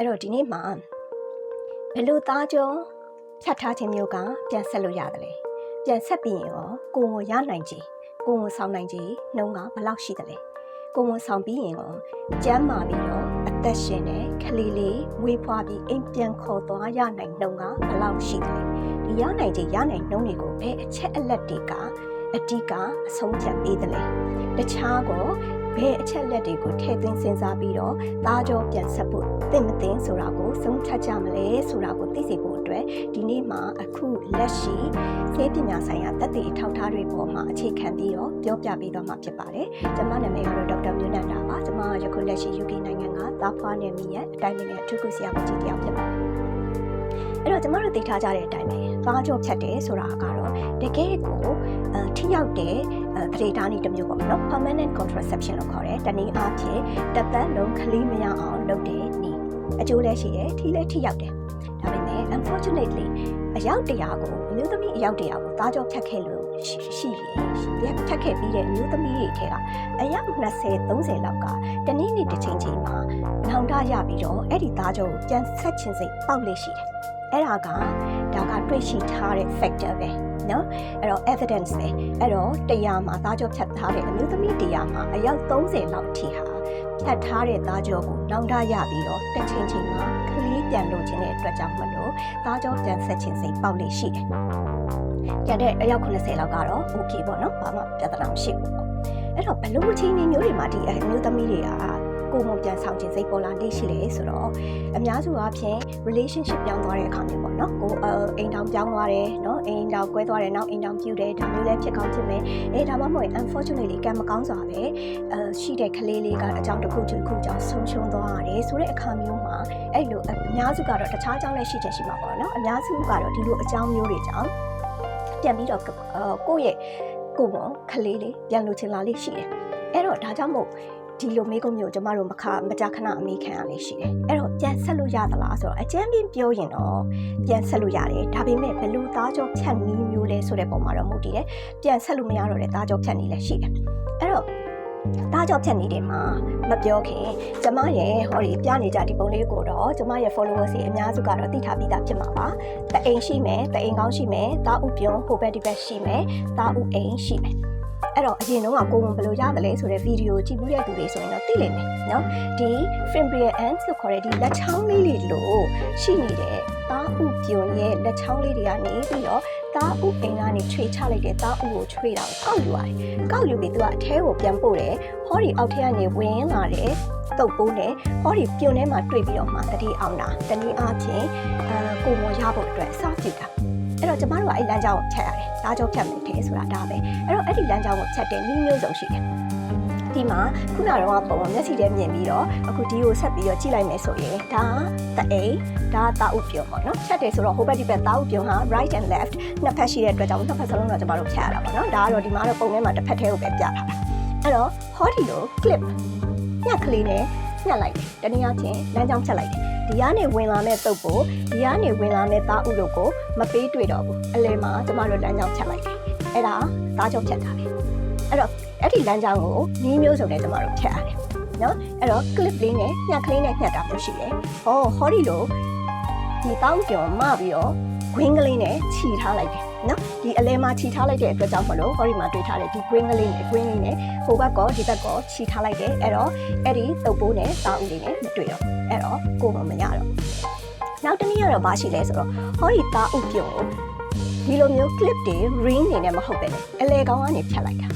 အဲ့တော့ဒီနေ့မှာဘယ်လိုသားကြောဖြတ်ထားခြင်းမျိုးကပြန်ဆက်လို့ရတယ်လဲပြန်ဆက်ပြီးရင်ရောကိုယ်ကိုရနိုင်ခြင်းကိုယ်ကိုဆောင်နိုင်ခြင်းနှုံးကဘယ်လောက်ရှိတယ်လဲကိုယ်ကိုဆောင်ပြီးရင်ရောကျမ်းမာပြီးတော့အသက်ရှင်တဲ့ကလေးလေးဝေးဖွားပြီးအိမ်ပြန်ခေါ်သွားရနိုင်နှုံးကဘယ်လောက်ရှိတယ်လဲဒီရနိုင်ခြင်းရနိုင်နှုံးတွေကိုဘယ်အချက်အလက်တွေကအဓိကအဆုံးဖြတ်ပေးတယ်လဲတခြားကော ဘယ်အချက်လက်တွေကိုထည့်သွင်းစဉ်းစားပြီးတော့သားကြောပြန်ဆက်ဖို့သင့်မသင့်ဆိုတာကိုဆုံးဖြတ်ကြမလဲဆိုတာကိုသိစေဖို့အတွက်ဒီနေ့မှာအခုလက်ရှိဆေးပညာဆိုင်ရာတက်တဲ့အထောက်အထားတွေပေါ်မှာအခြေခံပြီးတော့ပြောပြပေးတော့မှာဖြစ်ပါတယ်။ကျွန်မနာမည်ကတော့ဒေါက်တာမျိုးနန္ဒာပါ။ကျွန်မယခုလက်ရှိ UK နိုင်ငံကသားဖွားနေမိရဲ့အတိုင်းအမြစ်အထူးကုဆရာမကြီးတယောက်ဖြစ်ပါတယ်။အဲ့တော့ကျွန်မတို့သိထားကြတဲ့အတိုင်းပဲသားကြောဖြတ်တယ်ဆိုတာကတော့တကယ်ကိုအထိရောက်တဲ့ပရိဒါနီတစ်မျိုးပေါ့နော် permanent contraception လို့ခေါ် တယ်။တနည်းအားဖြင့်တစ်သက်လုံးခလေးမရအောင်လုပ်တဲ့နည်းအကျိုးလည်းရှိတယ်ထိလည်းထိရောက်တယ်။ဒါပေမဲ့ unfortunately အယောက်တရာကိုအမျိုးသမီးအယောက်တရာကိုသားကြောဖြတ်ခဲ့လို့ရှိရှိတယ်။ဖြတ်ခဲ့ပြီးတဲ့အမျိုးသမီးတွေထဲကအယောက်20 30လောက်ကတနည်းနည်းတစ်ချိန်ချိန်မှာနောင်တရပြီးတော့အဲ့ဒီသားကြောကိုပြန်ဆက်ချင်စိတ်ပေါက်လေရှိတယ်။အဲ့ဒါကဒါကတွေ့ရှိထားတဲ့ factor ပဲ နော်အဲ့တော့ evidence ပဲအဲ့တော့တရားမှာသားကြောဖြတ်ထားတဲ့အမျိုးသမီးတရားမှာအယောက်30လောက်ထိဟာဖြတ်ထားတဲ့သားကြောကိုနောင်တရပြီးတော့တစ်ချိန်ချိန်မှာကလေးပြန်လို့ခြင်းတဲ့အတွက်ကြောင့်မလို့သားကြောပြန်ဆက်ခြင်းစိတ်ပေါက်လေရှိတယ်ကျန်တဲ့အယောက်90လောက်ကတော့ okay ပေါ့နော်ဘာမှပြဿနာမရှိဘူးပေါ့အဲ့တော့ဘလို့ချင်းနေမျိုးတွေမှာဒီအမျိုးသမီးတွေကကိုယ်မပြန်ဆောင်ခြင်းစိတ်ပေါ်လာနေရှိလေဆိုတော့အများစုအားဖြင့် relationship ပြောင်းသွားတဲ့အခါမျိုးပေါ့နော်ကိုအိမ်တောင်ပြောင်းသွားတယ်နော်အိမ်တောင်ကွဲသွားတယ်နောက်အိမ်တောင်ပြူတယ်ဒါမျိုးလည်းဖြစ်ကောင်းဖြစ်မယ်အဲဒါမှမဟုတ် unfortunately ကံမကောင်းစွာပဲအဲရှိတဲ့ကလေးလေးကအကြောင်းတစ်ခုတစ်ခုကြောင့်ဆုံးရှုံးသွားရတယ်ဆိုတဲ့အခါမျိုးမှာအဲ့လိုအများစုကတော့တခြားအကြောင်းလည်းရှိချင်ရှိမှာပေါ့နော်အများစုကတော့ဒီလိုအကြောင်းမျိုးတွေကြောင့်ပြန်ပြီးတော့ကိုယ့်ရဲ့ကိုယ်ပေါ်ကလေးလေးပြန်လို့ချင်လာလေးရှိတယ်အဲ့တော့ဒါကြောင့်မို့ ဒီလိုမေးခွန်းမျိုးကျမတို့မခမကြခဏအမေးခံရလေးရှိတယ်။အဲ့တော့ပြန်ဆက်လို့ရသလားဆိုတော့အကျဉ်းပြပြောရင်တော့ပြန်ဆက်လို့ရတယ်။ဒါပေမဲ့ဘယ်လိုသားကြောဖြတ်နည်းမျိုးလဲဆိုတဲ့ပုံမှာတော့မူတည်တယ်။ပြန်ဆက်လို့မရတော့တဲ့သားကြောဖြတ်နည်းလည်းရှိတယ်။အဲ့တော့သားကြောဖြတ်နည်းတွေမှာမပြောခင်ကျမရဲ့ဟောဒီပြနေကြဒီပုံလေးကိုတော့ကျမရဲ့ followers တွေအများစုကတော့သိထားပြီးသားဖြစ်မှာပါ။တအိမ်ရှိမယ်၊တအိမ်ကောင်းရှိမယ်၊သားဥပြုံဟိုဘက်ဒီဘက်ရှိမယ်၊သားဥအိမ်ရှိမယ်။ အဲ့တော့အရင်တော့ကိုဝန်ဘယ်လိုရတယ်လဲဆိုတဲ့ဗီဒီယိုကြည့်ပြီးတဲ့သူတွေဆိုရင်တော့သိလိမ့်မယ်နော်ဒီ fimbrial ants လို့ခေါ်တဲ့ဒီလက်ချောင်းလေးတွေလို့ရှိနေတဲ့သားဥပြုံရဲ့လက်ချောင်းလေးတွေကနေပြီးတော့သားဥအိမ်ကနေခြွေချလိုက်တဲ့သားဥကိုခြွေတာကိုကောက်ယူရတယ်ကောက်ယူပြီးသူကအထဲကိုပြန်ပို့တယ်ဟောဒီအောက်ထဲကနေဝင်လာတဲ့တုပ်ပိုးနဲ့ဟောဒီပြုံထဲမှာတွေ့ပြီးတော့မှတတိအောင်တာတနည်းအားဖြင့်အဲကိုမောရဖို့အတွက်အစပြုတာ အဲ့တော့ကျမတို့ကအဲ့လမ်းကြောင်းကိုချက်ရတယ်။ဒါကြောင့်ဖြတ်မယ်တဲ့ဆိုတာဒါပဲ။အဲ့တော့အဲ့ဒီလမ်းကြောင်းကိုချက်တဲ့နည်းမျိုးစုံရှိတယ်။ဒီမှာခုနကတော့ပုံမျက်စိထဲမြင်ပြီးတော့အခုဒီကိုဆက်ပြီးတော့ကြည့်လိုက်မယ်ဆိုရင်ဒါတအိမ်ဒါတာဥပြုံပေါ့နော်ဖြတ်တယ်ဆိုတော့ဟိုဘက်ဒီဘက်တာဥပြုံဟာ right and left နှစ်ဖက်ရှိတဲ့အတွက်ကြောင့်နှစ်ဖက်စလုံးတော့ကျမတို့ဖြတ်ရတာပေါ့နော်ဒါကတော့ဒီမှာတော့ပုံထဲမှာတစ်ဖက်ထဲကိုပဲပြထားတာအဲ့တော့ဟောဒီလို clip ညက်ကလေးနဲ့ညက်လိုက်တယ်တနည်းအားဖြင့်လမ်းကြောင်းဖြတ်လိုက်တယ် ဒီကနေဝင်လာမဲ့တုပ်ဖို့ဒီကနေဝင်လာမဲ့သားဥတို့ကိုမပေးတွေ့တော့ဘူးအလဲမှာကျမတို့လမ်းကြောင်းဖြတ်လိုက်တယ်အဲ့ဒါသားကြောင့်ဖြတ်တာပဲအဲ့တော့အဲ့ဒီလမ်းကြောင်းကိုနီးမျိုးစုံနဲ့ကျမတို့ဖြတ်ရတယ်နော်အဲ့တော့ clip လေးနဲ့ညက်ကလေးနဲ့ညက်တာမျိုးရှိတယ်ဟောဟောဒီလိုဒီတောင်းပြော်မပြီးတော့ green ကလေးနဲ့ခြီထားလိုက်တယ် နော်ဒီအလဲမှာခြီထားလိုက်တဲ့အတွက်ကြောင့်မလို့ဟောဒီမှာတွေ့ထားတဲ့ဒီ green ကလေးနဲ့ green လေးနဲ့ဟိုဘက်ကောဒီဘက်ကောခြီထားလိုက်တယ်အဲ့တော့အဲ့ဒီတုပ်ပိုးနဲ့တာဦးလေးနဲ့မတွေ့တော့အဲ့တော့ကိုမမရတော့နောက်တနည်းကတော့ဘာရှိလဲဆိုတော့ဟောဒီတာဦးပြုံကိုဒီလိုမျိုး clip တွေ ring နေနဲ့မဟုတ်ပဲလေအလဲကောင်းကနေဖြတ်လိုက်တာ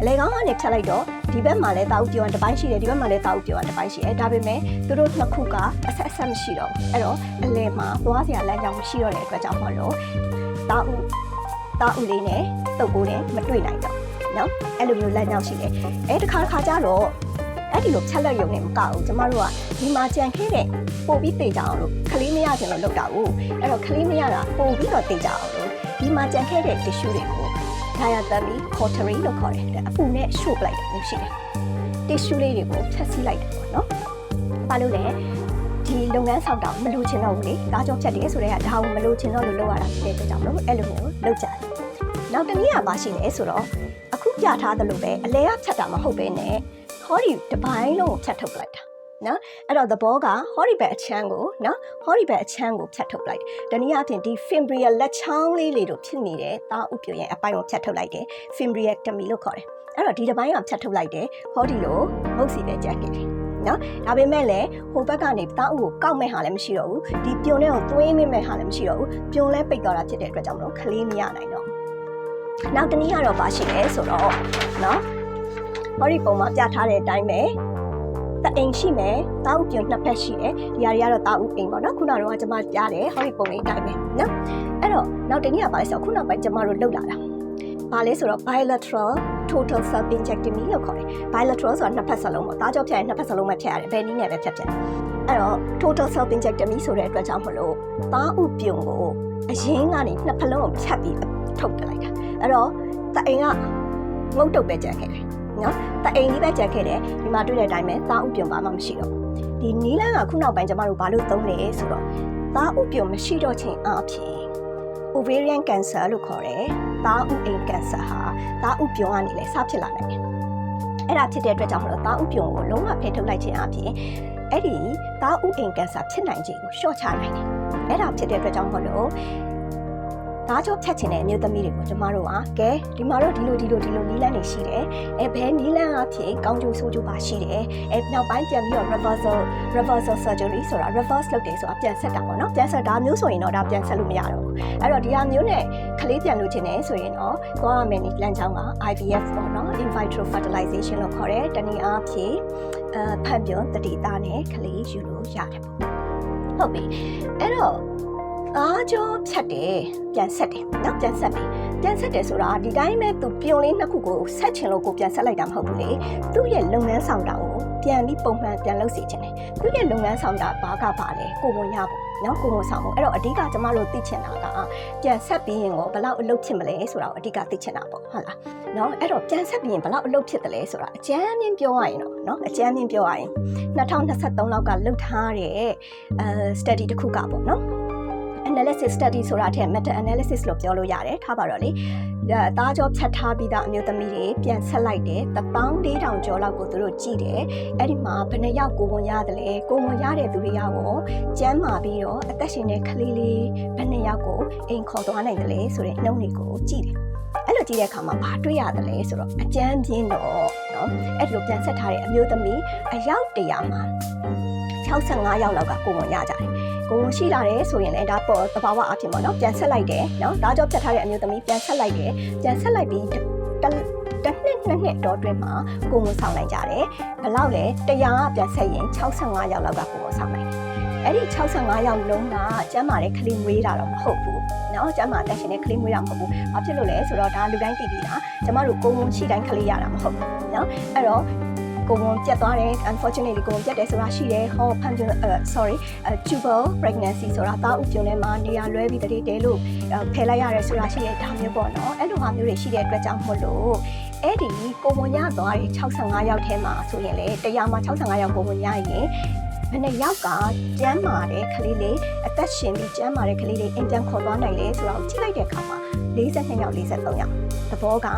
အလဲကောင်းကနေဖြတ်လိုက်တော့ဒီဘက်မှာလည်းတာဦးပြုံတစ်ပိုင်းရှိတယ်ဒီဘက်မှာလည်းတာဦးပြုံတစ်ပိုင်းရှိတယ်ဒါပေမဲ့သူတို့နှစ်ခုကအဆက်အဆက်မရှိတော့ဘူးအဲ့တော့အလဲမှာသွားစရာလမ်းကြောင်းမရှိတော့တဲ့အတွက်ကြောင့်မလို့တာဦး တာဦးလေးနဲ့တုပ်ပိုးနဲ့မတွေ့နိုင်တော့နော်အဲ့လိုမျိုးလမ်းကြောင်းရှိတယ်အဲတစ်ခါတစ်ခါကျတော့အဲ့ဒီလိုဖြတ်လက်ရုံနဲ့မကဘူးကျမတို့ကဒီမှာကြံခဲ့တဲ့ပို့ပြီးတေကြအောင်လို့ခလေးမရချင်လို့လုပ်တာကိုအဲ့တော့ခလေးမရတာပို့ပြီးတော့တေကြအောင်လို့ဒီမှာကြံခဲ့တဲ့ tissue တွေကို diathermy cautery လို့ခေါ်တယ်အပူနဲ့ရှို့ပလိုက်တယ်လို့ရှိတယ် tissue လေးတွေကိုဖြတ်စည်းလိုက်တယ်ပေါ့နော်ဘာလို့လဲဒီလုပ်ငန်းဆောင်တာမလိုချင်တော့ဘူးလေဒါကြောင့်ဖြတ်တယ်ဆိုတော့ဒါကိုမလိုချင်တော့လို့လုပ်ရတာဖြစ်တဲ့အတွက်ကြောင့်မလို့အဲ့လိုမျိုးလုပ်ကြတယ် နောက်တစ်နည်းကပါရှိလဲဆိုတော့အခုပြထားသလိုပဲအလဲကဖြတ်တာမဟုတ်ပဲねဟောဒီတပိုင်းလုံးကိုဖြတ်ထုတ်လိုက်တာနော်အဲ့တော့သဘောကဟောဒီဘက်အချမ်းကိုနော်ဟောဒီဘက်အချမ်းကိုဖြတ်ထုတ်လိုက်တယ်တနည်းအားဖြင့်ဒီ fimbria လက်ချောင်းလေးလေးတို့ဖြစ်နေတဲ့သားဥပြွရဲ့အပိုင်းကိုဖြတ်ထုတ်လိုက်တယ် fimbrectomy လို့ခေါ်တယ်အဲ့တော့ဒီတစ်ပိုင်းကဖြတ်ထုတ်လိုက်တယ်ဟောဒီလိုမုတ်စီပဲကြက်ခဲ့တယ်နော်ဒါပေမဲ့လည်းဟိုဘက်ကနေတားဥကိုကောက်မဲ့ဟာလည်းမရှိတော့ဘူးဒီပြုံတဲ့ကိုသွင်းမိမဲ့ဟာလည်းမရှိတော့ဘူးပြုံလဲပိတ်သွားတာဖြစ်တဲ့အတွက်ကြောင့်မလို့ခလေးမရနိုင်တော့ဘူး နောက်တနည်းကတော့ပါရှိတယ်ဆိုတော့နော်ဟောဒီပုံမှာပြထားတဲ့အတိုင်းပဲတအိမ်ရှိမယ်တာဥပြုံနှစ်ဖက်ရှိတယ်ဒီဟာတွေကတော့တာဥအိမ်ပေါ့နော်ခုနကတော့ကျွန်မကြားတယ်ဟောဒီပုံလေးအတိုင်းပဲနော်အဲ့တော့နောက်တနည်းကပါလဲဆိုတော့ခုနောက်ပိုင်းကျွန်မတို့လောက်လာတာဘာလဲဆိုတော့ bilateral total self-injectomy လို့ခေါ်တယ် bilateral ဆိုတာနှစ်ဖက်စလုံးပေါ့။ဒါကြောင့်ဖြတ်ရင်နှစ်ဖက်စလုံးပဲဖြတ်ရတယ်။ဘယ်နည်းနဲ့ပဲဖြတ်ဖြတ်။အဲ့တော့ total self-injectomy ဆိုတဲ့အတွက်ကြောင့်မလို့သားဥပြုံကိုအရင်ကနေနှစ်ဖက်လုံးကိုဖြတ်ပြီး ထုတ်ပလိုက်တာ။အဲ့တော့တအိမ်ကငုတ်တုတ်ပဲကြံခဲ့တယ်။နော်။တအိမ်ကြီးပဲကြံခဲ့တယ်။ဒီမှာတွေ့တဲ့အတိုင်းပဲသားဥပြုံဘာမှမရှိတော့ဘူး။ဒီနီးလန်းကခုနောက်ပိုင်းကျမတို့ဘာလို့သုံးလဲဆိုတော့သားဥပြုံမရှိတော့ခြင်းအပြင် ovarian cancer လို့ခေါ်တယ်။သားဥအိမ် cancer ဟာသားဥပြုံကနေလည်းစဖြစ်လာနိုင်တယ်။အဲ့ဒါဖြစ်တဲ့အတွက်ကြောင့်မလို့သားဥပြုံကိုလုံးဝဖယ်ထုတ်လိုက်ခြင်းအပြင်အဲ့ဒီသားဥအိမ် cancer ဖြစ်နိုင်ခြင်းကိုရှော့ချနိုင်တယ်။အဲ့ဒါဖြစ်တဲ့အတွက်ကြောင့်မလို့ သားကြောဖြတ်ချင်တဲ့အမျိုးသမီးတွေကိုကျမတို့ကကဲဒီမှာတော့ဒီလိုဒီလိုဒီလိုနီးလန်းနေရှိတယ်။အဲဘယ်နီးလန်းအဖြစ်ကောင်းကျိုးဆိုးကျိုးပါရှိတယ်။အဲနောက်ပိုင်းပြန်ပြီးတော့ reversal reversal surgery ဆိုတာ reverse လုပ်တယ်ဆိုတာပြန်ဆက်တာပေါ့နော်။ပြန်ဆက်တာမျိုးဆိုရင်တော့ဒါပြန်ဆက်လို့မရတော့ဘူး။အဲ့တော့ဒီဟာမျိုးနဲ့ကလေးပြန်လို့ချင်တယ်ဆိုရင်တော့သွားရမယ်နီလမ်းကြောင်းက IVF ပေါ့နော် in vitro fertilization လို့ခေါ်တယ်။တနည်းအားဖြင့်အဖန်ပြွန်တတိသားနဲ့ကလေးယူလို့ရတယ်ပေါ့။ဟုတ်ပြီ။အဲ့တော့ အားကြောဖြတ်တယ်ပြန်ဆက်တယ်နော်ပြန်ဆက်ပြီပြန်ဆက်တယ်ဆိုတာဒီတိုင်းပဲသူပြုံလေးနှစ်ခုကိုဆက်ချင်လို့ကိုပြန်ဆက်လိုက်တာမဟုတ်ဘူးလေသူ့ရဲ့လုပ်ငန်းဆောင်တာကိုပြန်ပြီးပုံမှန်ပြန်လုပ်စီချင်တယ်သူ့ရဲ့လုပ်ငန်းဆောင်တာဘာကပါလဲကိုဝင်ရဖို့နော်ကိုဝင်ဆောင်ဖို့အဲ့တော့အဓိကကျမတို့သိချင်တာကပြန်ဆက်ပြီးရင်ကိုဘယ်လောက်အလုပ်ဖြစ်မလဲဆိုတာကိုအဓိကသိချင်တာပေါ့ဟုတ်လားနော်အဲ့တော့ပြန်ဆက်ပြီးရင်ဘယ်လောက်အလုပ်ဖြစ်တယ်လဲဆိုတာအကျမ်းမြင့်ပြောရရင်တော့နော်အကျမ်းမြင့်ပြောရရင်2023လောက်ကလုပ်ထားတဲ့အဲ study တစ်ခုကပေါ့နော် analysis study ဆိုတာထက် meta analysis လို့ပြောလို့ရတယ်ထားပါတော့လေတားကြောဖြတ်ထားပြီးသားအမျိုးသမီးတွေပြန်ဆက်လိုက်တယ်14000ကျော်လောက်ကိုသူတို့ကြည့်တယ်အဲ့ဒီမှာဘယ်နှယောက်ကိုဝင်ရတယ်လဲကိုဝင်ရတဲ့သူတွေရောကျမ်းမာပြီးတော့အသက်ရှင်တဲ့ကလေးလေးဘယ်နှယောက်ကိုအိမ်ခေါ်သွားနိုင်တယ်လဲဆိုတဲ့နှုန်းတွေကိုကြည့်တယ်အဲ့လိုကြည့်တဲ့အခါမှာဘာတွေ့ရတယ်လဲဆိုတော့အကျမ်းပြင်းတော့เนาะအဲ့ဒီလိုပြန်ဆက်ထားတဲ့အမျိုးသမီးအယောက်100မှာ 65ရောက်လောက်ကကိုဝန်ရကြတယ်ကိုဝန်ရှိလာတယ်ဆိုရင်လည်းဒါပေါ်သဘာဝအဖြစ်ပေါ့နော်ပြန်ဆက်လိုက်တယ်နော်ဒါကြောင့်ဖြတ်ထားတဲ့အမျိုးသမီးပြန်ဆက်လိုက်တယ်ပြန်ဆက်လိုက်ပြီးတစ်နှစ်နှစ်နှစ်တော့တွင်မှာကိုဝန်ဆောင်နိုင်ကြတယ်ဘလောက်လဲ100ကပြန်ဆက်ရင်65ရောက်လောက်ကကိုဝန်ဆောင်နိုင်တယ်အဲ့ဒီ65ရောက်လုံးကကျမ်းမာတဲ့ကလေးမွေးတာတော့မဟုတ်ဘူး။နော်ကျမ်းမာတက်ရှင်တဲ့ကလေးမွေးတာမဟုတ်ဘူး။ဘာဖြစ်လို့လဲဆိုတော့ဒါလူတိုင်းသိပြီလား။ကျမတို့ကိုယ်ဝန်ရှိတိုင်းကလေးရတာမဟုတ်ဘူး။နော်အဲ့တော့ ကိုဝန်ပြတ်သွားတယ် unfortunately ကိုဝန်ပြတ်တယ်ဆိုတာရှိတယ်ဟောဖန်ပြ sorry tubal pregnancy ဆိုတာသားဥပြုံထဲမှာနေရာလွဲပြီးတည်းတဲလို့ဖယ်လိုက်ရတယ်ဆိုတာရှိတယ်ဒါမျိုးပေါ့နော်အဲ့လိုဟာမျိုးတွေရှိတဲ့အတွက်ကြောင့်မို့လို့အဲ့ဒီကိုဝန်ရသွားတဲ့65ယောက်ထဲမှာဆိုရင်လေတရားမှာ65ယောက်ကိုဝန်ရရင်ဘယ်နှစ်ယောက်ကကျမ်းမာတဲ့ကလေးလေးအသက်ရှင်ပြီးကျမ်းမာတဲ့ကလေးလေးအင်တန်ခေါ်သွားနိုင်လဲဆိုတာကိုကြည့်လိုက်တဲ့အခါမှာ 42ယောက်43ယောက်သဘောက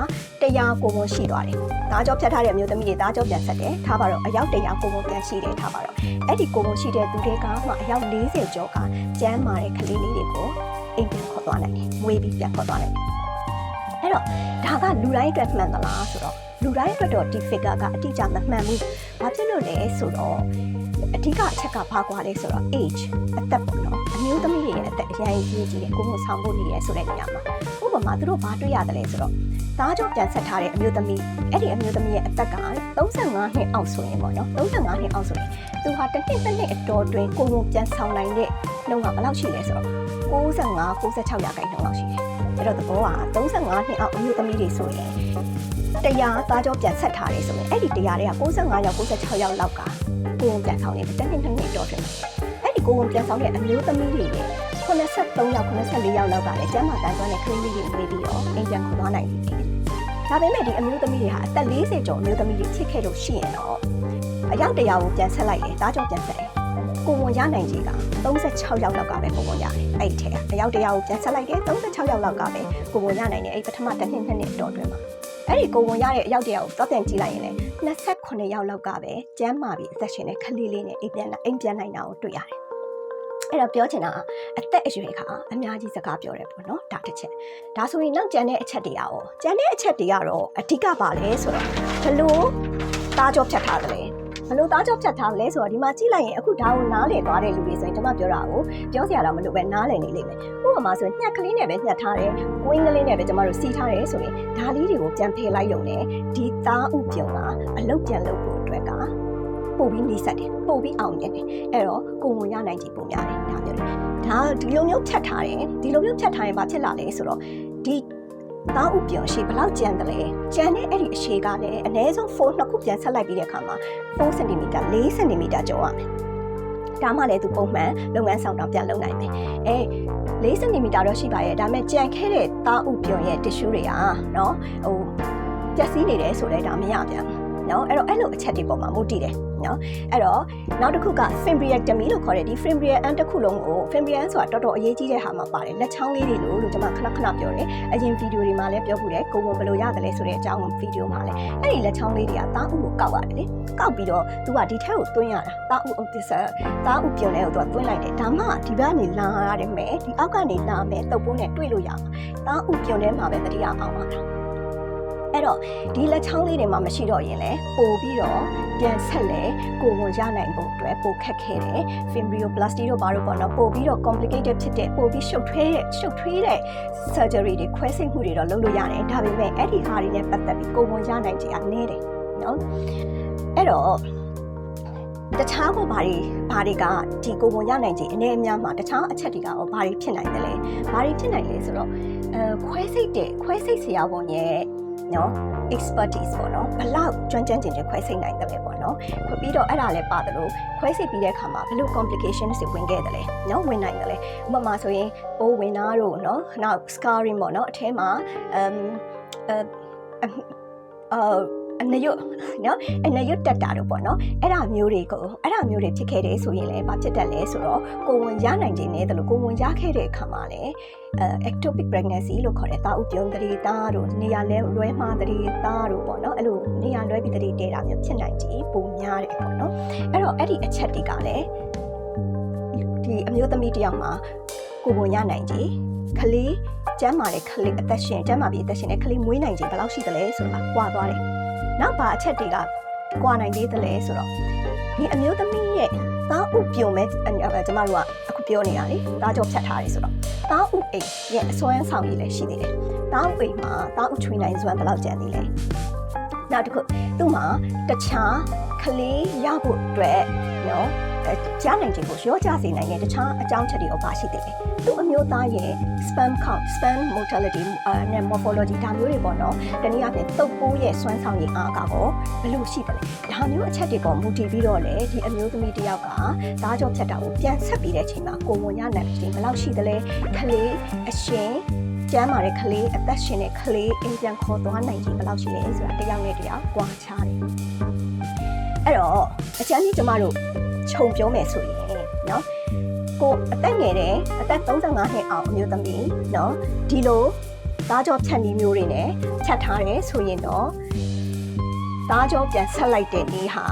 တရားကိုဝန်ရှိသွားတယ်။ဒါကြောင့်ဖြတ်ထားတဲ့အမျိုးသမီးတွေဒါကြောင့်ပြန်ဆက်တယ်။ထားပါတော့အယောက်တရားကိုဝန်ပြန်ရှိတယ်ထားပါတော့အဲ့ဒီကိုဝန်ရှိတဲ့သူတွေကမှအယောက်40ကျော်ကကျမ်းမာတဲ့ကလေးလေးတွေကိုအိမ်ပြန်ခေါ်သွားနိုင်တယ်။မွေးပြီးပြန်ခေါ်သွားနိုင်တယ်။အဲ့တော့ဒါကလူတိုင်းအတွက်မှန်သလားဆိုတော့လူတိုင်းအတွက်တော့ဒီ figure ကအတိအကျမမှန်ဘူး။ဘာဖြစ်လို့လဲဆိုတော့အဓိကအချက်ကဘာကွာလဲဆိုတော့ age အသက်ပေါ့နော်အမျိုးသမီးတွေရဲ့အသက်အရင်ကြီးကြီးတယ်ကိုယ်ကိုဆောင်ဖို့နေရဲဆိုတဲ့နေရာမှာဥ ပမာသူတို့ဘာတွေ့ရတယ်လဲဆိုတော့သားကြောပြန်ဆက်ထားတဲ့အမျိုးသမီးအဲ့ဒီအမျိုးသမီးရဲ့အသက်က35နှစ်အောက်ဆိုရင်ပေါ့နော်35နှစ်အောက်ဆိုရင်သူဟာတစ်နှစ်တစ်နှစ်အတော်တွင်ကိုယ်ကိုပြန်ဆောင်နိုင်တဲ့နှုန်းကဘယ်လောက်ရှိလဲဆိုတော့65 96ရာခိုင်နှုန်းလောက်ရှိတယ်အဲ့တော့သဘောက35နှစ်အောက်အမျိုးသမီးတွေဆိုရင်တရားသားကြောပြန်ဆက်ထားတယ်ဆိုရင်အဲ့ဒီတရားတွေက65ရောက်96ရောက်လောက်ကကိုယ်ပြန်ဆောင်နေတယ်တစ်နှစ်တစ်နှစ်အတော်တွင်အဲ့ဒီကိုယ်ပြန်ဆောင်တဲ့အမျိုးသမီးတွေရဲ့ 83ယောက်84ယောက်လောက်ကလည်းကျန်းမာတန်ဆွမ်းတဲ့ကလေးလေးတွေနေပြီးတော့အိမ်ပြန်ခေါ်သွားနိုင်ပြီ။ဒါပေမဲ့ဒီအမျိုးသမီးတွေဟာအသက်40ကျော်အမျိုးသမီးတွေဖြစ်ခဲ့လို့ရှိရင်တော့အယောက်တရာကိုပြန်ဆက်လိုက်တယ်ဒါကြောင့်ပြန်ဆက်တယ်။ကိုဝန်ရနိုင်ကြီးက36ယောက်လောက်ကပဲကိုဝန်ရတယ်။အဲ့ဒီထဲကအယောက်တရာကိုပြန်ဆက်လိုက်တယ်36ယောက်လောက်ကပဲကိုဝန်ရနိုင်တယ်အဲ့ပထမတစ်နှစ်နှစ်နှစ်အတော်အတွင်းမှာအဲ့ဒီကိုဝင်ရတဲ့အရောက်တယောက်ကိုတော့ပြန်ကြည့်လိုက်ရင်လေ28ယောက်လောက်ကပဲကျမ်းမာပြီးအသက်ရှင်တဲ့ခလေးလေးနဲ့အိမ်ပြန်လာအိမ်ပြန်နိုင်တာကိုတွေ့ရတယ် အဲ့တော့ပြောချင်တာကအသက်အရွယ်ကအများကြီးစကားပြောတယ်ပေါ့နော်ဒါတစ်ချက်ဒါဆိုရင်နောက်ကျန်တဲ့အချက်တွေရောကျန်တဲ့အချက်တွေကတော့အဓိကပါလဲဆိုတော့ဘလို့သားကြောဖြတ်ထားတယ်လဲဘလို့သားကြောဖြတ်ထားတယ်လဲဆိုတော့ဒီမှာကြည့်လိုက်ရင်အခုဒါကိုနားလည်သွားတဲ့လူတွေဆိုရင်ကျွန်မပြောတာကိုပြောစရာတော့မလိုပဲနားလည်နေလိမ့်မယ်ဥပမာဆိုရင်ညှက်ကလေးနဲ့ပဲညှက်ထားတယ်ဝင်းကလေးနဲ့ပဲကျွန်မတို့စီးထားတယ်ဆိုရင်ဒါလေးတွေကိုပြန်ဖယ်လိုက်ရုံနဲ့ဒီသားဥပြုံကအလုတ်ပြန်လုပ်ဖို့အတွက်က ပို့ပြီးနှိစက်တယ်ပို့ပြီးအောင်မြင်တယ်အဲ့တော့ကိုဝင်ရနိုင်ကြပုံများတယ်ဒါပြောတယ်ဒါဒီလိုမျိုးဖြတ်ထားတယ်ဒီလိုမျိုးဖြတ်ထားရင်ဘာဖြစ်လာလဲဆိုတော့ဒီသားဥပြုံအရှိဘယ်လောက်ကျန်တယ်လဲကျန်တဲ့အဲ့ဒီအရှိကလည်းအနည်းဆုံး4နှစ်ခုပြန်ဆက်လိုက်ပြီးတဲ့အခါမှာ4 cm 4 cm ကျော်ရမယ်ဒါမှလည်းသူပုံမှန်လုပ်ငန်းဆောင်တောင်ပြန်လုပ်နိုင်မယ်အဲ4 cm တော့ရှိပါရဲ့ဒါပေမဲ့ကြံခဲ့တဲ့သားဥပြုံရဲ့ tissue တွေကနော်ဟိုပျက်စီးနေတယ်ဆိုလဲဒါမရပြန်ဘူးနော်အဲ့တော့အဲ့လိုအချက်တွေပေါ်မှာမူတည်တယ် နော်အဲ့တော့နောက်တစ်ခုက fimbrectomy လို့ခေါ်တဲ့ဒီ fimbrial and တစ်ခုလုံးကို fimbrial ဆိုတာတော်တော်အရေးကြီးတဲ့ဟာမှာပါတယ်လက်ချောင်းလေးတွေလို့လို့ကျွန်မခဏခဏပြောတယ်အရင်ဗီဒီယိုတွေမှာလည်းပြောပြတယ်ကိုယ်ကဘယ်လိုရတယ်လဲဆိုတဲ့အကြောင်းဗီဒီယိုမှာလည်းအဲ့ဒီလက်ချောင်းလေးတွေကတားဥကိုကောက်ရတယ်လေကောက်ပြီးတော့သူကဒီထဲကိုသွင်းရတာတားဥဥပစ္စတားဥပြုံတဲ့ကိုသူကသွင်းလိုက်တယ်ဒါမှဒီဘက်ကနေလာရတယ်မယ်ဒီအောက်ကနေလာမယ်တုပ်ပိုးနဲ့တွေ့လို့ရမှာတားဥပြုံထဲမှာပဲတတိယအောင်ပါတာ အဲ့တော့ဒီလက်ချောင်းလေးတွေမှာမရှိတော့ရင်လည်းပို့ပြီးတော့ပြန်ဆက်လဲကိုဝင်ရနိုင်ဖို့အတွက်ပိုခက်ခဲတယ် fimbrioplasty တို့ဘာလို့ပေါ့နော်ပို့ပြီးတော့ complicated ဖြစ်တဲ့ပို့ပြီးရှုပ်ထွေးတဲ့ရှုပ်ထွေးတဲ့ surgery တွေခွဲစိတ်မှုတွေတော့လုပ်လို့ရတယ်ဒါပေမဲ့အဲ့ဒီဟာတွေနဲ့ပတ်သက်ပြီးကိုဝင်ရနိုင်ခြင်းအနည်းတယ်နော်အဲ့တော့တခြားကိုဘာတွေဘာတွေကဒီကိုဝင်ရနိုင်ခြင်းအနေအများမှာတခြားအချက်တွေကရောဘာတွေဖြစ်နိုင်တယ်လဲဘာတွေဖြစ်နိုင်လဲဆိုတော့အဲခွဲစိတ်တဲ့ခွဲစိတ်ဆရာဝန်ရဲ့ နော် expertise ပေါ့နော်ဘလောက်ကျွမ်းကျင်ကျင်ခွဲစိတ်နိုင်တယ်လဲပေါ့နော်ခွပြီးတော့အဲ့ဒါလည်းပါတယ်လို့ခွဲစိတ်ပြီးတဲ့အခါမှာဘယ်လို complication တွေဝင်ခဲ့တယ်လဲနော်ဝင်နိုင်တယ်လဲဥပမာဆိုရင်ပိုးဝင်တာတို့နော်နောက် scarring ပေါ့နော်အထဲမှာ um အာ အနေရွနော်အနေရွတက်တာတော့ပေါ့နော်အဲ့ဒါမျိုးတွေကိုအဲ့ဒါမျိုးတွေဖြစ်ခဲ့တယ်ဆိုရင်လည်းဘာဖြစ်တတ်လဲဆိုတော့ကိုဝင်ရနိုင်ခြင်းနဲ့တလို့ကိုဝင်ရခဲ့တဲ့အခါမှာလည်းအဲ ectopic pregnancy လို့ခေါ်တဲ့တာဥပြုံးတရေသားတို့နေရာလဲလွဲမှားတရေသားတို့ပေါ့နော်အဲ့လိုနေရာလွဲပြီးတရေတဲတာမျိုးဖြစ်နိုင်ကြီးပုံများတယ်ပေါ့နော်အဲ့တော့အဲ့ဒီအချက်တွေကလည်းဒီအမျိုးသမီးတယောက်မှာကိုဝင်ရနိုင်ကြီးခလေးကျမ်းမာတဲ့ခလေးအသက်ရှင်ကျမ်းမာပြီးအသက်ရှင်တဲ့ခလေးမွေးနိုင်ခြင်းဘယ်လောက်ရှိသလဲဆိုတာကွာသွားတယ်။ နောက်ပါအချက်တွေကကွာနိုင်သေးသလဲဆိုတော့ဒီအမျိုးသမီးရဲ့သားဥပြုံမဲ့ကျမတို့ကအခုပြောနေတာလေသားကြောဖြတ်ထားတယ်ဆိုတော့သားဥအိမ်ရဲ့အစွမ်းဆောင်ရည်လည်းရှိသေးတယ်။သားဥအိမ်မှာသားဥချွေနိုင်စွမ်းဘယ်လောက်ကျန်သေးလဲ။နောက်တစ်ခုသူ့မှာတခြားကလေးရဖို့အတွက်နော် ကြားနိုင်ခြင်းကိုရောကြစေနိုင်တဲ့တခြားအကြောင်းချက်တွေပါရှိသေးတယ်။သူ့အမျိုးသားရဲ့ sperm count, sperm motility နဲ့ morphology ဒါမျိုးတွေပေါ့နော်။တနည်းအားဖြင့်တုပ်ပိုးရဲ့စွမ်းဆောင်ရည်အားကောဘယ်လိုရှိတယ်လဲ။ဒါမျိုးအချက်တွေပေါ်မူတည်ပြီးတော့လေဒီအမျိုးသမီးတစ်ယောက်ကဓာကြောဖြတ်တာကိုပြန်ဆက်ပြီးတဲ့အချိန်မှာကိုဝင်ရနိုင်ခြင်းဘယ်လောက်ရှိတယ်လဲ။ခလေးအရှင်ကျမ်းမာတဲ့ကလေးအသက်ရှင်တဲ့ကလေးအိမ်ပြန်ခေါ်သွားနိုင်ခြင်းဘယ်လောက်ရှိလဲဆိုတာတယောက်နဲ့တယောက်ကွာခြားတယ်။အဲ့တော့အချမ်းကြီးကျမတို့ ခြုံပြောမယ်ဆိုရင်နော်ကိုအသက်ငယ်တဲ့အသက်35နှစ်အောင်အမျိုးသမီးနော်ဒီလိုသားကြောဖြတ်နည်းမျိုးတွေနဲ့ဖြတ်ထားတယ်ဆိုရင်တော့သားကြောပြန်ဆက်လိုက်တဲ့နည်းဟာ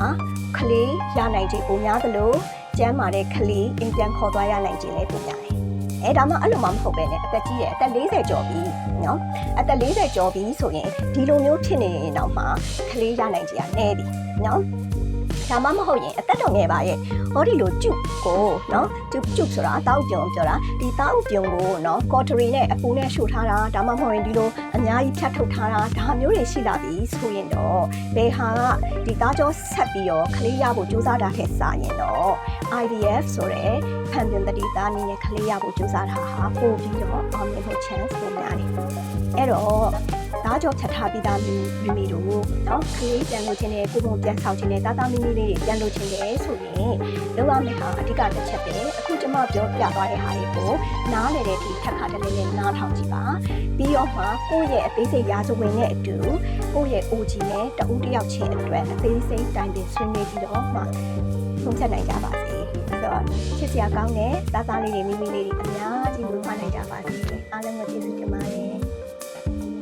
ကလေးရနိုင်ခြင်းပုံများသလိုကျန်းမာတဲ့ကလေးအင်ပြန်ခေါ်သွားရနိုင်ခြင်းလည်းပုံများတယ်အဲဒါမှအဲ့လိုမှမဟုတ်ပဲねအသက်ကြီးတယ်အသက်40ကျော်ပြီเนาะအသက်40ကျော်ပြီဆိုရင်ဒီလိုမျိုးဖြစ်နေရင်တော့မှကလေးရနိုင်ခြင်းကနည်းပြီเนาะ ဒါမှမဟုတ်ရင်အသက်တော်ငယ်ပါရဲ့ဟောဒီလိုကျုပ်ကိုနော်ကျုပ်ကျုပ်ဆိုတာတောက်ပြုံပြောတာဒီတောက်ပြုံကိုနော်ကော်ထရီနဲ့အပူနဲ့ရှို့ထားတာဒါမှမဟုတ်ရင်ဒီလိုအများကြီးဖြတ်ထုတ်ထားတာဒါမျိုးတွေရှိလာပြီဆိုရင်တော့ဘယ်ဟာကဒီသားကြောဆက်ပြီးတော့ခလေးရဖို့ကြိုးစားတာထက်စာရင်တော့ IVF ဆိုတဲ့ဖန်ပြန်တတိသားနည်းနဲ့ခလေးရဖို့ကြိုးစားတာဟာပို့ပြီးတော့အောင်မြင်ဖို့ chance ပိုများတယ်အဲ့တော့ သားကြောဖြတ်ထားပြီးသားမိမိတို့နော်ခလေးပြန်လို့ခြင်းနဲ့ကိုပုံပြန်ဆောက်ခြင်းနဲ့တာတာမိမိလေးတွေပြန်လို့ခြင်းတယ်ဆိုရင်လောက်ရမယ့်ဟာအဓိကတစ်ချက်ပဲအခုကျွန်မပြောပြသွားတဲ့ဟာတွေကိုနားလည်တဲ့ဒီထက်ခါတည်းလေးနားထောင်ကြည့်ပါပြီးတော့မှကိုယ့်ရဲ့အသေးစိတ်ရာဇဝင်နဲ့အတူကိုယ့်ရဲ့ OG နဲ့တဦးတစ်ယောက်ချင်းအတွက်အသေးစိတ်တိုင်ပင်ဆွေးနွေးပြီးတော့မှဆုံးဖြတ်နိုင်ကြပါစေဆိုတော့ချစ်စရာကောင်းတဲ့သားသားလေးတွေမိမိလေးတွေအများကြီးမွေးဖွားနိုင်ကြပါစေအားလုံးကိုကျေးဇူး